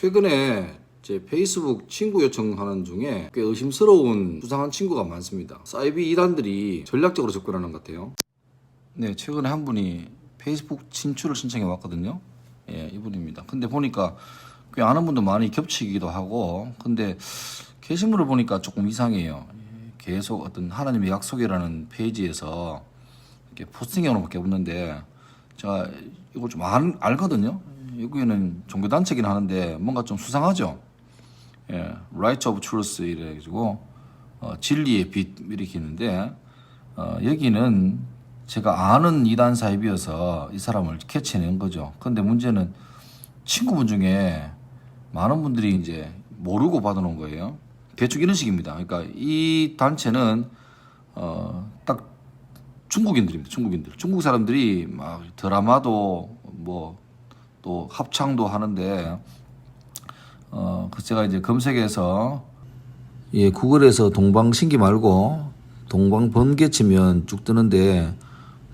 최근에 제 페이스북 친구 요청하는 중에 꽤 의심스러운 수상한 친구가 많습니다. 사이비 이단들이 전략적으로 접근하는 것 같아요. 네, 최근에 한 분이 페이스북 진출을 신청해 왔거든요. 예, 이분입니다. 근데 보니까 꽤 아는 분도 많이 겹치기도 하고, 근데 게시물을 보니까 조금 이상해요. 예, 계속 어떤 하나님의 약속이라는 페이지에서 이렇게 포스팅해놓은 밖에 없는데, 제가 이걸 좀 알, 알거든요. 여기는 종교단체긴 하는데 뭔가 좀 수상하죠. 예, Right of Truth 이래가지고 어, 진리의 빛 이렇게 있는데 어, 여기는 제가 아는 이단 사입이어서 이 사람을 캐치해낸 거죠. 근데 문제는 친구분 중에 많은 분들이 이제 모르고 받아놓은 거예요. 대충 이런 식입니다. 그러니까 이 단체는 어, 딱 중국인들입니다. 중국인들. 중국 사람들이 막 드라마도 뭐 또 합창도 하는데 어, 그 제가 이제 검색해서 예, 구글에서 동방신기 말고 동방번개 치면 쭉 뜨는데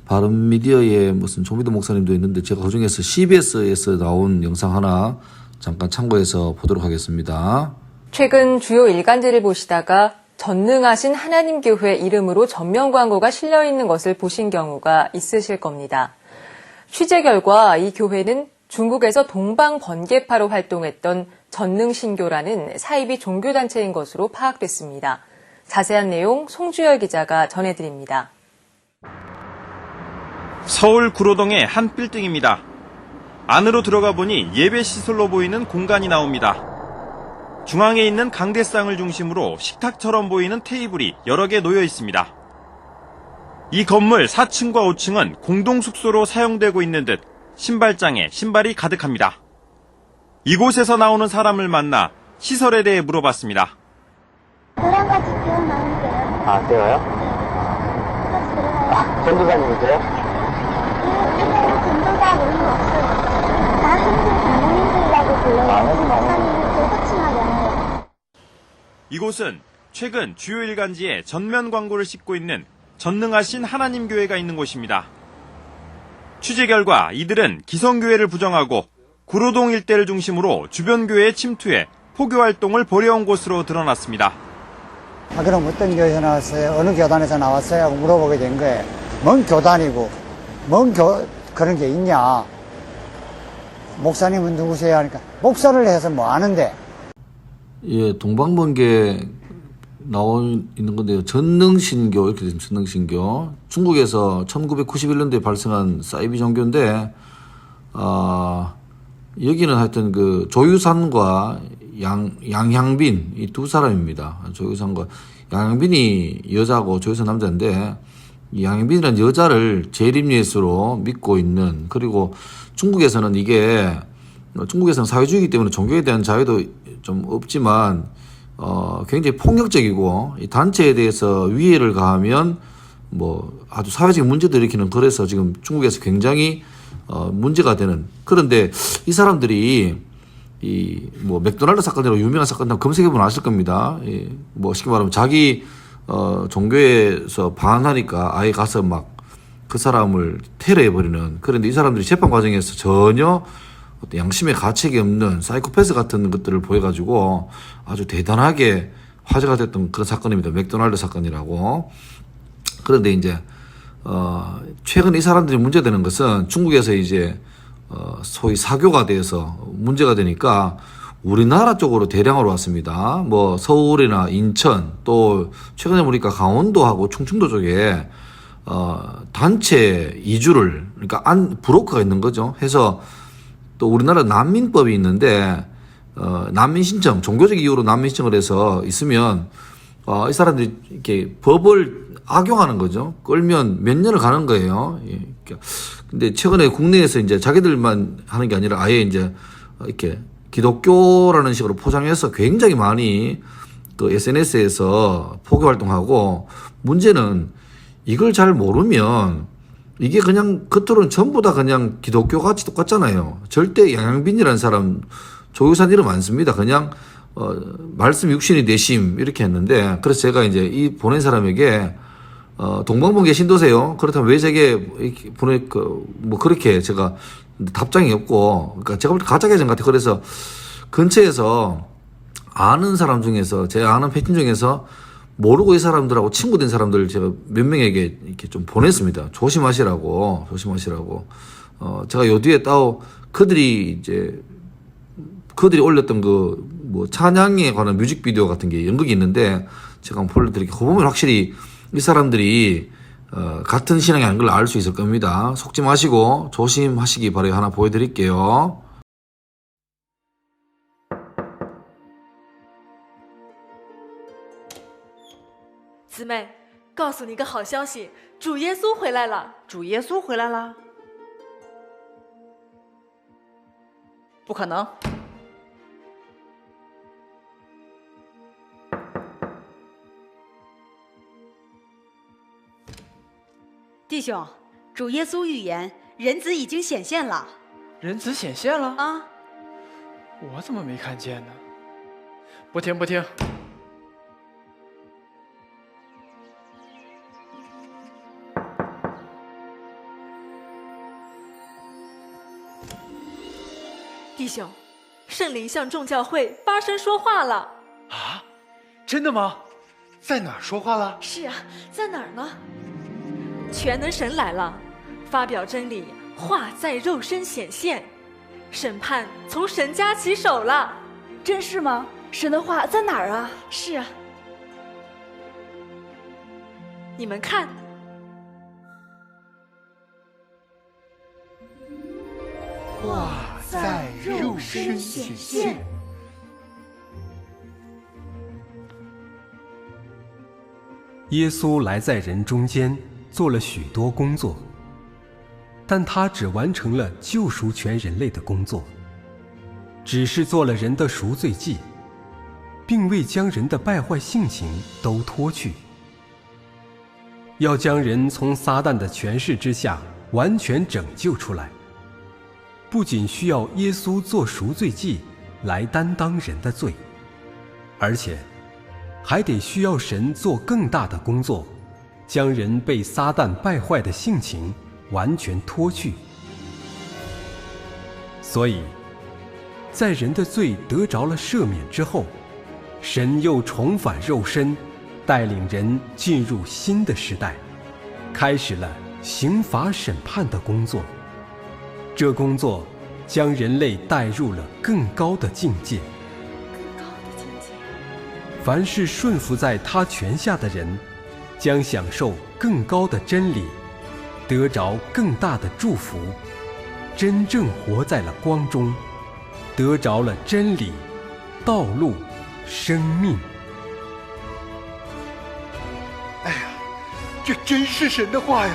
바른미디어에 무슨 조미도 목사님도 있는데 제가 그중에서 CBS에서 나온 영상 하나 잠깐 참고해서 보도록 하겠습니다. 최근 주요 일간지를 보시다가 전능하신 하나님 교회 이름으로 전면 광고가 실려 있는 것을 보신 경우가 있으실 겁니다. 취재 결과 이 교회는 중국에서 동방 번개파로 활동했던 전능신교라는 사이비 종교단체인 것으로 파악됐습니다. 자세한 내용 송주열 기자가 전해드립니다. 서울 구로동의 한 빌딩입니다. 안으로 들어가 보니 예배 시설로 보이는 공간이 나옵니다. 중앙에 있는 강대상을 중심으로 식탁처럼 보이는 테이블이 여러 개 놓여 있습니다. 이 건물 4층과 5층은 공동 숙소로 사용되고 있는 듯 신발장에 신발이 가득합니다. 이곳에서 나오는 사람을 만나 시설에 대해 물어봤습니다. 노량같이 기억나는데요. 아, 때요? 같이 들어가요. 전도사님이세요? 옛날에 전도사 이런 거 없어요. 다 현재 장로님들이라고 불러요. 아. 목사님을 되게 친하게 하는데. 이곳은 최근 주요 일간지에 전면 광고를 싣고 있는 전능하신 하나님 교회가 있는 곳입니다. 취재 결과 이들은 기성교회를 부정하고 구로동 일대를 중심으로 주변 교회에 침투해 포교 활동을 벌여온 곳으로 드러났습니다. 아, 그럼 어떤 교회에서 나왔어요? 어느 교단에서 나왔어요? 하고 물어보게 된 거예요. 뭔 교단이고, 뭔 교, 그런 게 있냐? 목사님은 누구세요? 하니까, 목사를 해서 뭐 아는데, 예, 동방번개 나와 있는 건데요. 전능신교 이렇게 되면 전능신교. 중국에서 1991년도에 발생한 사이비 종교인데 아 여기는 하여튼 그 조유산과 양 양향빈 이 두 사람입니다. 조유산과 양향빈이 여자고 조유산 남자인데 이 양향빈이라는 여자를 재림 예수로 믿고 있는 그리고 중국에서는 이게 어, 중국에서는 사회주의이기 때문에 종교에 대한 자유도 좀 없지만 어, 굉장히 폭력적이고 이 단체에 대해서 위해를 가하면 뭐 아주 사회적인 문제도 일으키는 그래서 지금 중국에서 굉장히 어, 문제가 되는 그런데 이 사람들이 이 뭐 맥도날드 사건으로 유명한 사건 검색해 보면 아실 겁니다. 이, 뭐 쉽게 말하면 자기 어, 종교에서 반하니까 아예 가서 막 그 사람을 테러해 버리는 그런데 이 사람들이 재판 과정에서 전혀 어떤 양심의 가책이 없는 사이코패스 같은 것들을 보여가지고 아주 대단하게 화제가 됐던 그런 사건입니다. 맥도날드 사건이라고. 그런데 이제 어 최근 이 사람들이 문제되는 것은 중국에서 이제 어 소위 사교가 돼서 문제가 되니까 우리나라 쪽으로 대량으로 왔습니다. 뭐 서울이나 인천 또 최근에 보니까 강원도하고 충청도 쪽에 어 단체 이주를 그러니까 안 브로커가 있는 거죠. 해서 또 우리나라 난민법이 있는데 어, 난민 신청 종교적 이유로 난민 신청을 해서 있으면 어, 이 사람들이 이렇게 법을 악용하는 거죠. 끌면 몇 년을 가는 거예요. 예. 그러니까 근데 최근에 국내에서 이제 자기들만 하는 게 아니라 아예 이제 이렇게 기독교라는 식으로 포장해서 굉장히 많이 그 SNS에서 포교 활동하고 문제는 이걸 잘 모르면 이게 그냥 겉으로는 전부 다 그냥 기독교 같이 똑같잖아요. 절대 양양빈이라는 사람 조유산 이름 안 씁니다. 그냥 어 말씀 육신이 내심 이렇게 했는데 그래서 제가 이제 이 보낸 사람에게 어 동방번개 신도세요. 그렇다면 왜 이렇게 보내 그뭐 그렇게 제가 답장이 없고 그러니까 제가 볼 때 가짜 계정 같아. 그래서 근처에서 아는 사람 중에서 제 아는 패친 중에서 모르고 이 사람들하고 친구 된 사람들 제가 몇 명에게 이렇게 좀 보냈습니다. 조심하시라고 조심하시라고. 어 제가 요 뒤에 따오 그들이 이제 그들이 올렸던 그 뭐 찬양에 관한 뮤직비디오 같은 게 연극이 있는데 제가 한번 보여드릴게요. 그 보면 확실히 이 사람들이 어, 같은 신앙이 아닌 걸 알 수 있을 겁니다. 속지 마시고 조심하시기 바라요. 하나 보여드릴게요. 姊妹，告诉你个好消息，主耶稣回来了。主耶稣回来了？不可能！弟兄，主耶稣预言，人子已经显现了人子显现了，啊！我怎么没看见呢？不听不听，弟兄，圣灵向众教会发声说话了。啊，真的吗？在哪儿说话了？是啊，在哪儿呢？全能神来了，发表真理，话在肉身显现，审判从神家起手了。真是吗？神的话在哪儿啊？是啊，你们看，话在肉身显现。耶稣来在人中间，做了许多工作，但他只完成了救赎全人类的工作，只是做了人的赎罪祭，并未将人的败坏性情都脱去，要将人从撒旦的权势之下完全拯救出来。不仅需要耶稣做赎罪祭来担当人的罪，而且。还得需要神做更大的工作，将人被撒旦败坏的性情完全脱去。所以，在人的罪得着了赦免之后，神又重返肉身，带领人进入新的时代，开始了刑罚审判的工作。这工作将人类带入了更高的境界。更高的境界凡是顺服在他权下的人，将享受更高的真理，得着更大的祝福，真正活在了光中，得着了真理、道路、生命。哎呀，这真是神的话呀！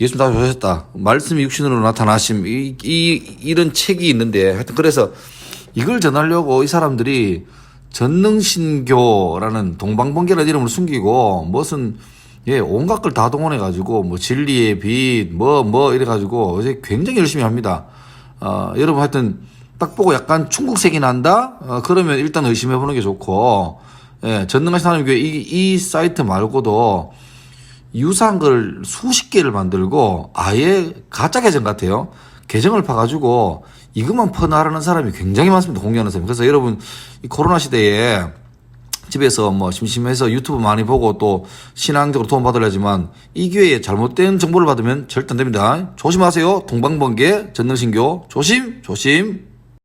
예수님 다시 오셨다. 말씀이 육신으로 나타나심, 이, 이, 이런 책이 있는데, 하여튼 그래서 이걸 전하려고 이 사람들이 전능신교라는 동방번개라는 이름을 숨기고, 무슨 예, 온갖 걸 다 동원해 가지고, 뭐, 진리의 빛, 뭐, 뭐, 이래 가지고, 이제 굉장히 열심히 합니다. 어, 여러분 하여튼, 딱 보고 약간 중국색이 난다? 어, 그러면 일단 의심해 보는 게 좋고, 예, 전능하신 하나님 교회 이, 이 사이트 말고도 유사한 걸 수십 개를 만들고, 아예 가짜 계정 같아요. 계정을 파가지고, 이것만 퍼나르는 사람이 굉장히 많습니다. 공개하는 사람이. 그래서 여러분, 이 코로나 시대에 집에서 뭐 심심해서 유튜브 많이 보고 또 신앙적으로 도움 받으려지만 이 교회에 잘못된 정보를 받으면 절대 안 됩니다. 조심하세요. 동방번개 전능신교 조심 조심.